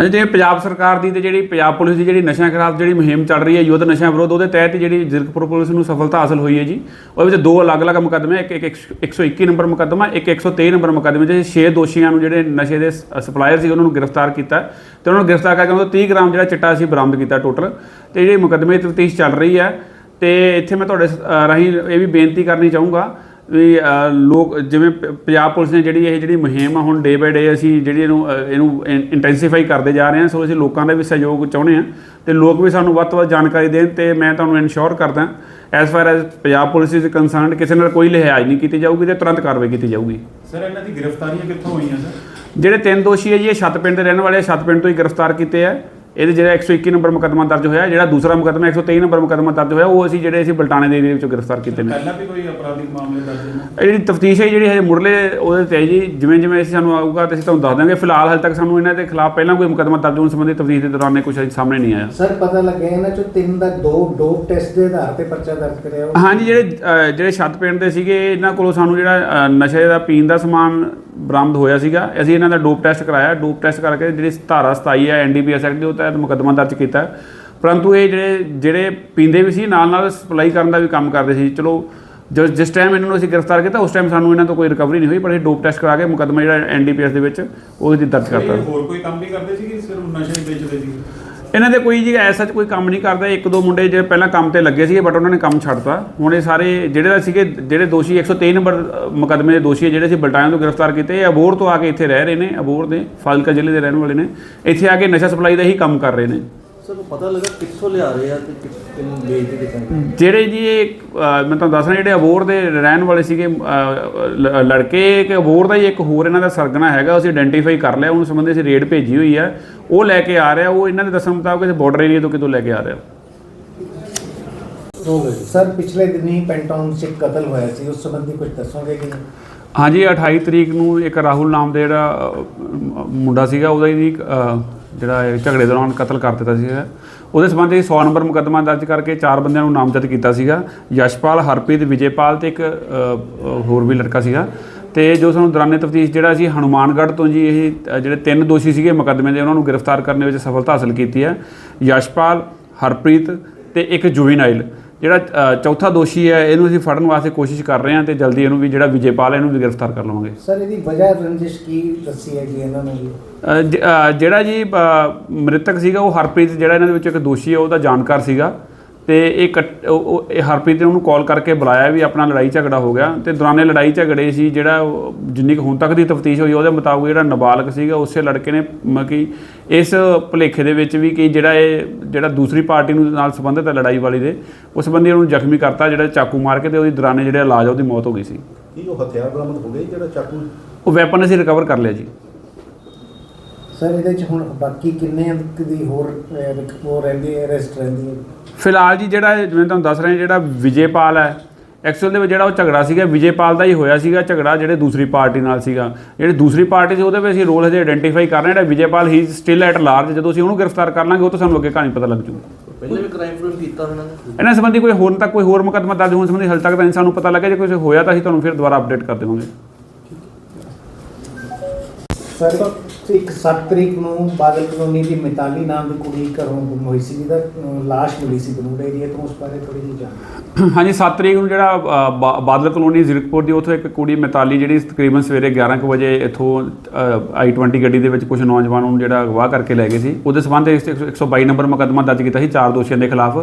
ਅੱਜ ਜੇ ਪੰਜਾਬ ਸਰਕਾਰ ਦੀ ਤੇ ਜਿਹੜੀ ਪੰਜਾਬ ਪੁਲਿਸ ਦੀ ਜਿਹੜੀ ਨਸ਼ਿਆਂ ਖਿਲਾਫ ਜਿਹੜੀ ਮੁਹਿੰਮ ਚੱਲ ਰਹੀ ਹੈ, ਯੁੱਧ ਨਸ਼ਿਆਂ ਵਿਰੋਧ, ਉਹਦੇ ਤਹਿਤ ਜਿਹੜੀ ਜ਼ਿਲਕਪੁਰ ਪੁਲਿਸ ਨੂੰ ਸਫਲਤਾ ਹਾਸਲ ਹੋਈ ਹੈ ਜੀ। ਉਹਦੇ ਵਿੱਚ ਦੋ ਅਲੱਗ-ਅਲੱਗ ਮੁਕੱਦਮੇ, ਇੱਕ ਇੱਕ 121 ਨੰਬਰ ਮੁਕੱਦਮਾ, ਇੱਕ 123 ਨੰਬਰ ਮੁਕੱਦਮੇ ਦੇ 6 ਦੋਸ਼ੀਆਂ ਨੂੰ ਜਿਹੜੇ ਨਸ਼ੇ ਦੇ ਸਪਲਾਇਰ ਸੀ ਉਹਨਾਂ ਨੂੰ ਗ੍ਰਿਫਤਾਰ ਕੀਤਾ। ਤੇ ਉਹਨਾਂ ਨੂੰ ਗ੍ਰਿਫਤਾਰ ਕਰਕੇ ਉਹਨਾਂ ਤੋਂ 30 ਗ੍ਰਾਮ ਜਿਹੜਾ ਚਿੱਟਾ ਅਸੀਂ ਬਰਾਮਦ ਕੀਤਾ ਟੋਟਲ। ਤੇ ਜਿਹੜੇ ਮੁਕੱਦਮੇ ਦੀ ਤਫਤੀਸ਼ ਚੱਲ ਰਹੀ ਹੈ। ਤੇ ਇੱਥੇ ਮੈਂ ਤੁਹਾਡੇ ਸ- ਰਾਹੀਂ ਇਹ ਵੀ ਬੇਨਤੀ ਕਰਨੀ ਚਾਹੂੰਗਾ ਵੀ ਲੋਕ ਜਿਵੇਂ ਪੰਜਾਬ ਪੁਲਿਸ ਨੇ ਜਿਹੜੀ ਇਹ ਜਿਹੜੀ ਮੁਹਿੰਮ ਆ ਹੁਣ ਡੇ ਬਾਏ ਡੇ ਅਸੀਂ ਜਿਹੜੀ ਇਹਨੂੰ ਇਹਨੂੰ ਇੰਟੈਂਸੀਫਾਈ ਕਰਦੇ ਜਾ ਰਹੇ ਹਾਂ ਸੋ ਅਸੀਂ ਲੋਕਾਂ ਦਾ ਵੀ ਸਹਿਯੋਗ ਚਾਹੁੰਦੇ ਹਾਂ ਤੇ ਲੋਕ ਵੀ ਸਾਨੂੰ ਵੱਧ ਤੋਂ ਵੱਧ ਜਾਣਕਾਰੀ ਦੇਣ ਤੇ ਮੈਂ ਤੁਹਾਨੂੰ ਇਨਸ਼ੋਰ ਕਰਦਾ as far as Punjab police is concerned ਕਿਸੇ ਨਾਲ ਕੋਈ ਲਿਹਾਜ਼ ਨਹੀਂ ਕੀਤੀ ਜਾਊਗੀ ਤੇ ਤੁਰੰਤ ਕਾਰਵਾਈ ਕੀਤੀ ਜਾਊਗੀ। ਸਰ ਇਹਨਾਂ ਦੀ ਗ੍ਰਿਫਤਾਰੀਆਂ ਕਿੱਥੋਂ ਹੋਈਆਂ ਸਰ ਜਿਹੜੇ ਤਿੰਨ ਦੋਸ਼ੀ ਹੈ ਜੀ ਇਹ ਛੱਤ ਪਿੰਡ ਦੇ ਰਹਿਣ ਵਾਲੇ ਛੱਤ ਪਿੰਡ ਤੋਂ ਹੀ ਗ੍ਰਿਫਤਾਰ ਕੀਤੇ ਆ। ਇਹਦੇ ਜਿਹੜਾ 121 ਨੰਬਰ ਮੁਕੱਦਮਾ ਦਰਜ ਹੋਇਆ ਜਿਹੜਾ ਦੂਸਰਾ ਮੁਕੱਦਮਾ 123 ਨੰਬਰ ਮੁਕੱਦਮਾ ਦਰਜ ਹੋਇਆ ਉਹ ਅਸੀਂ ਜਿਹੜੇ ਅਸੀਂ ਬਲਟਾਣੇ ਦੇ ਏਰੀਆ ਵਿੱਚੋਂ ਗ੍ਰਿਫਤਾਰ ਕੀਤੇ ਨੇ। ਪਹਿਲਾਂ ਵੀ ਕੋਈ ਅਪਰਾਧਿਕ ਮਾਮਲੇ ਦਰਜ ਨੇ? ਜਿਹੜੀ ਤਫਤੀਸ਼ ਹੈ ਜਿਹੜੀ ਹਜੇ ਮੁਰਲੇ ਉਹਦੇ ਤੇ ਹੈ ਜੀ ਜਿਵੇਂ ਜਿਵੇਂ ਅਸੀਂ ਸਾਨੂੰ ਆਊਗਾ ਤੇ ਅਸੀਂ ਤੁਹਾਨੂੰ ਦੱਸ ਦਾਂਗੇ ਫਿਲਹਾਲ ਹਾਲੇ ਤੱਕ ਸਾਨੂੰ ਇਹਨਾਂ ਦੇ ਖਿਲਾਫ ਪਹਿਲਾਂ ਕੋਈ ਮੁਕੱਦਮਾ ਦਰਜ ਹੋਣ ਸੰਬੰਧੀ ਤਫਤੀਸ਼ ਦੇ ਦੌਰਾਨ ਕੁਝ ਸਾਹਮਣੇ ਨਹੀਂ ਆਇਆ। ਸਰ ਪਤਾ ਲੱਗਿਆ ਇਹਨਾਂ ਚੋਂ ਤਿੰਨ ਦਾ ਦੋ ਡੋਪ ਟੈਸਟ ਦੇ ਆਧਾਰ ਤੇ ਪਰਚਾ ਦਰਜ ਕਰਿਆ। ਹਾਂਜੀ ਜਿਹੜੇ ਜਿਹੜੇ ਛੱਤ ਪਿੰਡ ਦੇ ਸੀਗੇ ਇਹਨਾਂ ਕੋਲੋਂ ਸਾਨੂੰ ਜਿਹੜਾ ਨਸ਼ੇ ਦਾ ਪੀਣ ਦਾ ਸਮਾਨ ਬਰਾਮਦ ਹੋਇਆ ਸੀਗਾ। ਅਸੀਂ ਇਹਨਾਂ ਦਾ ਡੋਪ ਟੈਸਟ ਕਰਾਇਆ। ਡੋਪ ਟੈਸਟ ਕਰਕੇ ਜਿਹੜੀ ਧਾਰਾ 27 ਹੈ ਐਨਡੀਪੀਐਸ ਐਕਟ ਦੇ, ਉਹ ਤਹਿਤ ਮੁਕੱਦਮਾ ਦਰਜ ਕੀਤਾ। ਪਰੰਤੂ ਇਹ ਜਿਹੜੇ ਜਿਹੜੇ ਪੀਂਦੇ ਵੀ ਸੀ ਨਾਲ ਨਾਲ ਸਪਲਾਈ ਕਰਨ ਦਾ ਵੀ ਕੰਮ ਕਰਦੇ ਸੀ। ਚਲੋ, ਜੋ, ਜਿਸ ਟਾਈਮ ਇਹਨਾਂ ਨੂੰ ਅਸੀਂ ਗ੍ਰਿਫਤਾਰ ਕੀਤਾ, ਉਸ ਟਾਈਮ ਸਾਨੂੰ ਇਹਨਾਂ ਤੋਂ ਕੋਈ ਰਿਕਵਰੀ ਨਹੀਂ ਹੋਈ, ਪਰ ਇਹ ਡੋਪ ਟੈਸਟ ਕਰਾ ਕੇ ਮੁਕੱਦਮਾ ਜਿਹੜਾ ਐਨਡੀਪੀਐਸ ਦੇ ਵਿੱਚ, ਉਹਦੀ ਦਰਜ ਕਰਤਾ। ਇਹ ਹੋਰ ਕੋਈ ਕੰਮ ਵੀ ਕਰਦੇ ਸੀ ਕਿ ਸਿਰਫ ਨਸ਼ੇ ਵੇਚਦੇ ਸੀ ਇਹਨਾਂ ਦੇ ਕੋਈ ਜੀ ਐਸਾ ਕੋਈ ਕੰਮ ਨਹੀਂ ਕਰਦਾ ਇੱਕ ਦੋ ਮੁੰਡੇ ਜਿਹੜੇ ਪਹਿਲਾਂ ਕੰਮ ਤੇ ਲੱਗੇ ਸੀਗੇ ਬਟ ਉਹਨਾਂ ਨੇ ਕੰਮ ਛੱਡਤਾ। ਹੁਣ ਇਹ ਸਾਰੇ ਜਿਹੜੇ ਦਾ ਸੀਗੇ ਜਿਹੜੇ ਦੋਸ਼ੀ 123 ਨੰਬਰ ਅ, ਮੁਕੱਦਮੇ ਦੇ ਦੋਸ਼ੀ ਜਿਹੜੇ ਸੀ ਬਲਟਾਇਆਂ ਤੋਂ ਗ੍ਰਿਫਤਾਰ ਕੀਤੇ ਇਹ ਅਬੋਰ ਤੋਂ ਆ ਕੇ ਇੱਥੇ ਰਹਿ ਰਹੇ ਨੇ ਅਬੋਰ ਦੇ ਫਾਜ਼ਿਲਕਾ ਜ਼ਿਲ੍ਹੇ ਦੇ ਰਹਿਣ ਵਾਲੇ ਨੇ। ਇੱਥੇ ਆ ਕੇ ਨਸ਼ਾ ਸਪਲਾਈ ਦਾ ਹੀ ਕੰਮ ਕਰ ਰਹੇ ਨੇ। ਸਰ ਉਹ ਪਤਾ ਲੱਗਾ ਕਿੱਥੋਂ ਲਿਆ ਰਹੇ ਆ ਤੇ ਕਿ- ਕਿੰਨੂੰ ਵੇਚਦੇ ਕਿੱਥੇ ਜਿਹੜੇ ਜੀ ਇਹ ਮੈਂ ਤੁਹਾਨੂੰ ਦੱਸ ਰਿਹਾ ਜਿਹੜੇ ਅਬੋਰ ਦੇ ਰਹਿਣ ਵਾਲੇ ਸੀਗੇ ਲ- ਲੜਕੇ ਕਿ ਅਬੋਰ ਦਾ ਹੀ ਇੱਕ ਹੋਰ ਇਹਨਾਂ ਦਾ ਸਰਗਨਾ ਹੈਗਾ ਅਸੀਂ ਆਇਡੈਂਟੀਫਾਈ ਕਰ ਲਿਆ ਉਹਨੂੰ ਸੰਬੰਧੀ ਅਸੀਂ ਰੇਡ ਭੇਜੀ ਹੋਈ ਹੈ ਉਹ ਲੈ ਕੇ ਆ ਰਿਹਾ ਉਹ ਇਹਨਾਂ ਦੇ ਦੱਸਣ ਮੁਤਾਬਕ ਇਹ ਬਾਰਡਰ ਏਰੀਆ ਤੋਂ ਕਿਤੋਂ ਲੈ ਕੇ ਆ ਰਿਹਾ। ਸਰ ਪਿਛਲੇ ਦਿਨੀ ਪੈਂਟਾਊਨ 'ਚ ਇੱਕ ਕਤਲ ਹੋਇਆ ਸੀ ਉਸ ਸੰਬੰਧੀ ਕੁਝ ਦੱਸੋਗੇ ਕਿ ਨਹੀਂ? ਹਾਂਜੀ 28 ਤਰੀਕ ਨੂੰ ਇੱਕ ਰਾਹੁਲ ਨਾਮ ਦੇ ਜਿਹੜਾ ਮ- ਮੁੰਡਾ ਸੀਗਾ ਉਹਦਾ ਹੀ ਜਿਹੜਾ ਇਹ ਝਗੜੇ ਦੌਰਾਨ ਕਤਲ ਕਰ ਦਿੱਤਾ ਸੀਗਾ। ਉਹਦੇ ਸੰਬੰਧੀ 100 ਨੰਬਰ ਮੁਕੱਦਮਾ ਦਰਜ ਕਰਕੇ ਚਾਰ ਬੰਦਿਆਂ ਨੂੰ ਨਾਮਜ਼ਦ ਕੀਤਾ ਸੀਗਾ। ਯਸ਼ਪਾਲ, ਹਰਪ੍ਰੀਤ, ਵਿਜੇਪਾਲ ਤੇ ਇੱਕ ਹੋਰ ਵੀ ਲੜਕਾ ਸੀਗਾ। ਤੇ ਜੋ ਸਾਨੂੰ ਦੌਰਾਨੇ ਤਫਤੀਸ਼ ਜਿਹੜਾ ਸੀ, ਹਨੂਮਾਨਗੜ੍ਹ ਤੋਂ ਜੀ ਇਹ ਜਿਹੜੇ ਤਿੰਨ ਦੋਸ਼ੀ ਸੀਗੇ ਮੁਕੱਦਮੇ ਦੇ, ਉਹਨਾਂ ਨੂੰ ਗ੍ਰਿਫਤਾਰ ਕਰਨ ਵਿੱਚ ਸਫਲਤਾ ਹਾਸਲ ਕੀਤੀ ਹੈ। ਯਸ਼ਪਾਲ, ਹਰਪ੍ਰੀਤ ਤੇ ਇੱਕ ਜੁਵੀਨਾਈਲ। ਜਿਹੜਾ ਚੌਥਾ ਦੋਸ਼ੀ ਹੈ ਇਹਨੂੰ ਅਸੀਂ ਫੜਨ ਵਾਸਤੇ ਕੋਸ਼ਿਸ਼ ਕਰ ਰਹੇ ਹਾਂ ਤੇ ਜਲਦੀ ਇਹਨੂੰ ਵੀ ਜਿਹੜਾ ਵਿਜੇਪਾਲ ਇਹਨੂੰ ਵੀ ਗ੍ਰਿਫਤਾਰ ਕਰ ਲਵਾਂਗੇ। ਸਰ ਇਹਦੀ ਵਜ੍ਹਾ ਰੰਜਿਸ਼ ਕੀ ਦੱਸੀ ਹੈ ਜੀ ਇਹਨਾਂ ਨੇ ਜਿਹੜਾ ਜੀ ਮ੍ਰਿਤਕ ਸੀਗਾ ਉਹ ਹਰਪ੍ਰੀਤ ਜਿਹੜਾ ਇਹਨਾਂ ਦੇ ਵਿੱਚ ਇੱਕ ਦੋਸ਼ੀ ਹੈ ਉਹਦਾ ਜਾਣਕਾਰ ਸੀਗਾ। ਤੇ ਇਹ ਇਹ ਹਰਪ੍ਰੀਤ ਨੇ ਉਹਨੂੰ ਕਾਲ ਕਰਕੇ ਬੁਲਾਇਆ ਵੀ ਆਪਣਾ ਲੜਾਈ ਝਗੜਾ ਹੋ ਗਿਆ ਤੇ ਦੌਰਾਨੇ ਲੜਾਈ ਝਗੜੇ ਸੀ ਜਿਹੜਾ ਜਿੰਨੀ ਕੁ ਹੁਣ ਤੱਕ ਦੀ ਤਫਤੀਸ਼ ਹੋਈ ਉਹਦੇ ਮੁਤਾਬਕ ਜਿਹੜਾ ਨਾਬਾਲਗ ਸੀਗਾ ਉਸੇ ਲੜਕੇ ਨੇ ਕਿ ਇਸ ਭੁਲੇਖੇ ਦੇ ਵਿੱਚ ਵੀ ਕਿ ਜਿਹੜਾ ਇਹ ਜਿਹੜਾ ਦੂਸਰੀ ਪਾਰਟੀ ਨੂੰ ਨਾਲ ਸੰਬੰਧਿਤ ਹੈ ਲੜਾਈ ਵਾਲੀ ਦੇ ਉਸ ਸੰਬੰਧੀ ਉਹਨੂੰ ਜ਼ਖਮੀ ਕਰਤਾ ਜਿਹੜਾ ਚਾਕੂ ਮਾਰ ਕੇ ਤੇ ਉਹਦੀ ਦੌਰਾਨੇ ਜਿਹੜਾ ਇਲਾਜ ਉਹਦੀ ਮੌਤ ਹੋ ਗਈ ਸੀ। ਕੀ ਉਹ ਹਥਿਆਰ ਬਰਾਮਦ ਹੋ ਗਏ ਜਿਹੜਾ ਚਾਕੂ ਉਹ ਵੈਪਨ ਅਸੀਂ ਰਿਕਵਰ ਕਰ ਲਿਆ ਜੀ। ਸਰ ਇਹਦੇ 'ਚ ਹੁਣ ਬਾਕੀ ਕਿੰਨੇ ਕੁ ਦੀ ਹੋਰ ਅਹ, ਉਹ ਰਹਿੰਦੀ ਹੈ ਰੈਸਟ ਰਹਿੰਦੀ ਹੈ? ਫਿਲਹਾਲ ਜੀ ਜਿਹੜਾ ਇਹ ਜਿਵੇਂ ਤੁਹਾਨੂੰ ਦੱਸ ਰਹੇ ਹਾਂ ਜਿਹੜਾ ਵਿਜੇਪਾਲ ਹੈ ਐਕਚੁਅਲ ਦੇ ਵਿੱਚ ਜਿਹੜਾ ਉਹ ਝਗੜਾ ਸੀਗਾ ਵਿਜੇਪਾਲ ਦਾ ਹੀ ਹੋਇਆ ਸੀਗਾ ਝਗੜਾ ਜਿਹੜੇ ਦੂਸਰੀ ਪਾਰਟੀ ਨਾਲ ਸੀਗਾ। ਜਿਹੜੀ ਦੂਸਰੀ ਪਾਰਟੀ ਸੀ ਉਹਦੇ ਵਿੱਚ ਅਸੀਂ ਰੋਲ ਹਜੇ ਆਇਡੈਂਟੀਫਾਈ ਕਰ ਰਹੇ ਹਾਂ ਜਿਹੜਾ Vijaypal he still at large ਜਦੋਂ ਅਸੀਂ ਉਹਨੂੰ ਗ੍ਰਿਫਤਾਰ ਕਰ ਲਾਂਗੇ ਉਹ ਤੋਂ ਸਾਨੂੰ ਅੱਗੇ ਕਹਾਣੀ ਪਤਾ ਲੱਗ ਜੂਗੀ। ਪਹਿਲੇ ਵੀ ਕ੍ਰਾਈਮ ਫਰਮ ਕੀਤਾ ਉਹਨਾਂ ਨੇ? ਇਹਨਾਂ ਸੰਬੰਧੀ ਕੋਈ ਹੋਰ ਤੱਕ ਕੋਈ ਹੋਰ ਮੁਕੱਦਮਾ ਦਰਜ ਹੋਣ ਸੰਬੰਧੀ ਹਾਲੇ ਤੱਕ ਤਾਂ ਸਾਨੂੰ ਪਤਾ ਲੱਗਿਆ ਜੇ ਕੋਈ ਹੋਇਆ ਤਾਂ ਅਸੀਂ ਤੁਹਾਨੂੰ ਫਿਰ ਦੁਬਾਰਾ ਅਪਡੇਟ ਕਰ ਦੇਵਾਂਗੇ। ਸਰ, ਇੱਕ 7 ਤਰੀਕ ਨੂੰ ਬਾਦਲ ਕਲੋਨੀ ਦੀ ਮਿਤਾਲੀ ਨਾਮ ਦੀ ਕੁੜੀ ਘਰੋਂ ਗੁੰਮ ਹੋਈ ਸੀ ਜਿਹਦਾ ਲਾਸ਼ ਮਿਲੀ ਸੀ ਬਨੂੜ ਏਰੀਆ ਤੋਂ, ਉਸ ਬਾਰੇ ਥੋੜੀ ਜਿਹੀ ਜਾਣ ਹਾਂਜੀ 7 ਤਰੀਕ ਨੂੰ ਜਿਹੜਾ ਬਾ- ਬਾਦਲ ਕਲੋਨੀ ਜ਼ਿਰਕਪੁਰ ਦੀ ਉੱਥੋਂ ਇੱਕ ਕੁੜੀ ਮਿਤਾਲੀ ਜਿਹੜੀ ਤਕਰੀਬਨ ਸਵੇਰੇ 11 ਕੁ ਵਜੇ ਇੱਥੋਂ ਆਈ 20 ਗੱਡੀ ਦੇ ਵਿੱਚ ਕੁਝ ਨੌਜਵਾਨ ਨੂੰ ਜਿਹੜਾ ਅਗਵਾ ਕਰਕੇ ਲੈ ਗਏ ਸੀ। ਉਹਦੇ ਸਬੰਧ ਵਿੱਚ 122 ਨੰਬਰ ਮੁਕੱਦਮਾ ਦਰਜ ਕੀਤਾ ਸੀ ਚਾਰ ਦੋਸ਼ੀਆਂ ਦੇ ਖਿਲਾਫ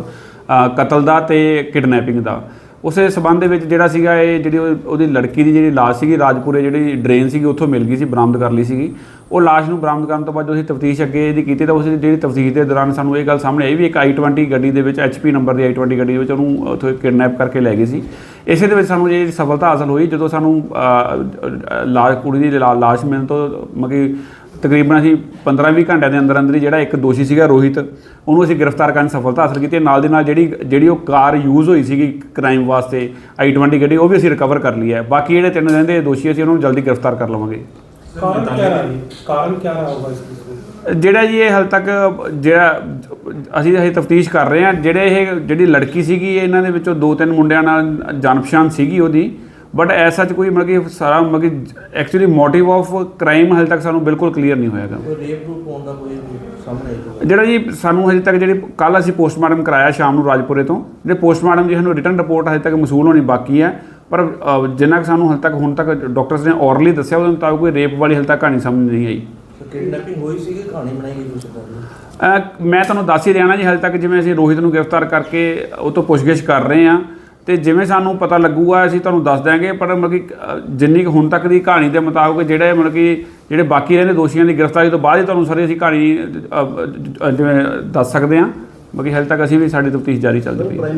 ਕਤਲ ਦਾ ਤੇ ਕਿਡਨੈਪਿੰਗ ਦਾ। ਉਸੇ ਸਬੰਧ ਦੇ ਵਿੱਚ ਜਿਹੜਾ ਸੀਗਾ ਇਹ ਜਿਹੜੀ ਉਹਦੀ ਲੜਕੀ ਦੀ ਜਿਹੜੀ ਲਾਸ਼ ਸੀਗੀ ਰਾਜਪੁਰੇ ਜਿਹੜੀ ਡਰੇਨ ਸੀਗੀ ਉੱਥੋਂ ਮਿਲ ਗਈ ਸੀ ਬਰਾਮਦ ਕਰ ਲਈ ਸੀਗੀ। ਉਹ ਲਾਸ਼ ਨੂੰ ਬਰਾਮਦ ਕਰਨ ਤੋਂ ਬਾਅਦ ਜਦੋਂ ਅਸੀਂ ਤਫਤੀਸ਼ ਅੱਗੇ ਇਹਦੀ ਕੀਤੀ ਤਾਂ ਉਸ ਜਿਹੜੀ ਤਫਤੀਸ਼ ਦੇ ਦੌਰਾਨ ਸਾਨੂੰ ਇਹ ਗੱਲ ਸਾਹਮਣੇ ਆਈ ਵੀ ਇੱਕ i20 ਗੱਡੀ ਦੇ ਵਿੱਚ HP ਨੰਬਰ ਦੀ i20 ਗੱਡੀ ਦੇ ਵਿੱਚ ਉਹਨੂੰ ਉੱਥੋਂ ਕਿਡਨੈਪ ਕਰਕੇ ਲੈ ਗਏ ਸੀ। ਇਸੇ ਦੇ ਵਿੱਚ ਸਾਨੂੰ ਇਹ ਸਫਲਤਾ ਹਾਸਲ ਹੋਈ ਜਦੋਂ ਸਾਨੂੰ ਅ, ਲਾਸ਼ ਕੁੜੀ ਦੀ ਲਾ- ਲਾਸ਼ ਮਿਲਣ ਤੋਂ ਮਗੀ ਤਕਰੀਬਨ ਅਸੀਂ 15-20 ਘੰਟਿਆਂ ਦੇ ਅੰਦਰ ਅੰਦਰ ਹੀ ਜਿਹੜਾ ਇੱਕ ਦੋਸ਼ੀ ਸੀਗਾ ਰੋਹਿਤ ਉਹਨੂੰ ਅਸੀਂ ਗ੍ਰਿਫਤਾਰ ਕਰਨ ਸਫਲਤਾ ਹਾਸਲ ਕੀਤੀ ਹੈ। ਨਾਲ ਦੀ ਨਾਲ ਜਿਹੜੀ ਜਿਹੜੀ ਉਹ ਕਾਰ ਯੂਜ਼ ਹੋਈ ਸੀਗੀ ਕ੍ਰਾਈਮ ਵਾਸਤੇ i20 ਗੱਡੀ ਉਹ ਵੀ ਅਸੀਂ ਰਿਕਵਰ ਕਰ ਲਈ ਹੈ। ਬਾਕੀ ਜਿਹੜੇ ਤਿੰਨ ਰਹਿੰਦੇ ਦੋਸ਼ੀ ਅਸੀਂ ਉਹਨਾਂ ਨੂੰ ਜਲਦੀ ਗ੍ਰਿਫਤਾਰ ਕਰ ਲਵਾਂਗੇ। ਕਾਰਨ ਕੀ ਰਹਾ ਕਾਰਨ ਕੀ ਰਹਾ ਹੋਗਾ ਇਸ ਵਿੱਚ? ਜਿਹੜਾ ਜੀ ਇਹ ਹਾਲੇ ਤੱਕ ਜਿਹੜਾ ਅਸੀਂ ਹਜੇ ਤਫਤੀਸ਼ ਕਰ ਰਹੇ ਹਾਂ ਜਿਹੜੇ ਇਹ ਜਿਹੜੀ ਲੜਕੀ ਸੀਗੀ ਇਹਨਾਂ ਦੇ ਵਿੱਚੋਂ ਦੋ ਤਿੰਨ ਮੁੰਡਿਆਂ ਨਾਲ ਜਾਣ ਪਛਾਣ ਸੀਗੀ ਉਹਦੀ। ਬਟ ਐਸਾ ਚ ਕੋਈ ਮਤਲਬ ਕਿ ਸਾਰਾ ਮਤਲਬ ਕਿ ਐਕਚੁਅਲੀ ਮੋਟਿਵ ਆਫ ਕ੍ਰਾਈਮ ਹਾਲੇ ਤੱਕ ਸਾਨੂੰ ਬਿਲਕੁਲ ਕਲੀਅਰ ਨਹੀਂ ਹੋਇਆਗਾ। ਕੋਈ ਰੇਪ ਰੂਪ ਹੋਣ ਦਾ ਕੋਈ ਸਾਹਮਣੇ ਆਇਆ ਜਿਹੜਾ ਜੀ ਸਾਨੂੰ ਹਜੇ ਤੱਕ ਜਿਹੜੇ ਕੱਲ ਅਸੀਂ ਪੋਸਟਮਾਰਟਮ ਕਰਾਇਆ ਸ਼ਾਮ ਨੂੰ ਰਾਜਪੁਰੇ ਤੋਂ ਜਿਹੜੇ ਪੋਸਟਮਾਰਟਮ ਦੀ ਸਾਨੂੰ ਰਿਟਰਨ ਰਿਪੋਰਟ ਹਜੇ ਤੱਕ ਮਸੂਲ ਹੋਣੀ ਬਾਕੀ ਹੈ। ਪਰ ਜਿੰਨਾ ਕੁ ਸਾਨੂੰ ਹਜੇ ਤੱਕ ਹੁਣ ਤੱਕ ਡਾਕਟਰਸ ਨੇ ਔਰਲੀ ਦੱਸਿਆ ਉਹਦੇ ਮੁਤਾਬਕ ਕੋਈ ਰੇਪ ਵਾਲੀ ਹਜੇ ਤੱਕ ਕਹਾਣੀ ਸਮਝ ਨਹੀਂ ਆਈ। ਕਿਡਨੈਪਿੰਗ ਹੋਈ ਸੀ ਕਿ ਕਹਾਣੀ ਬਣਾਈ ਗਈ ਕਰ ਅ, ਮੈਂ ਤੁਹਾਨੂੰ ਦੱਸ ਹੀ ਰਿਹਾ ਨਾ ਜੀ ਹਾਲੇ ਤੱਕ ਜਿਵੇਂ ਅਸੀਂ ਰੋਹਿਤ ਨੂੰ ਗ੍ਰਿਫਤਾਰ ਕਰਕੇ ਉਹ ਤੋਂ ਪੁੱਛਗਿੱਛ ਕਰ ਰਹੇ ਹਾਂ ਤੇ ਜਿਵੇਂ ਸਾਨੂੰ ਪਤਾ ਲੱਗੂਗਾ, ਅਸੀਂ ਤੁਹਾਨੂੰ ਦੱਸ ਦਿਆਂਗੇ, ਪਰ ਮਤਲਬ ਕਿ ਜਿੰਨੀ ਕੁ ਹੁਣ ਤੱਕ ਦੀ ਕਹਾਣੀ ਦੇ ਮੁਤਾਬਕ ਜਿਹੜੇ ਮਤਲਬ ਕਿ ਜਿਹੜੇ ਬਾਕੀ ਰਹਿੰਦੇ ਦੋਸ਼ੀਆਂ ਦੀ ਗ੍ਰਿਫਤਾਰੀ ਤੋਂ ਬਾਅਦ ਹੀ ਤੁਹਾਨੂੰ ਸਾਰੀ ਅਸੀਂ ਕਹਾਣੀ ਜਿਵੇਂ ਦੱਸ ਸਕਦੇ ਹਾਂ। ਬਾਕੀ ਹਾਲੇ ਤੱਕ ਅਸੀਂ ਵੀ ਸਾਡੀ ਤਫਤੀਸ਼ ਜਾਰੀ ਚੱਲਦੀ ਪਈ ਹੈ।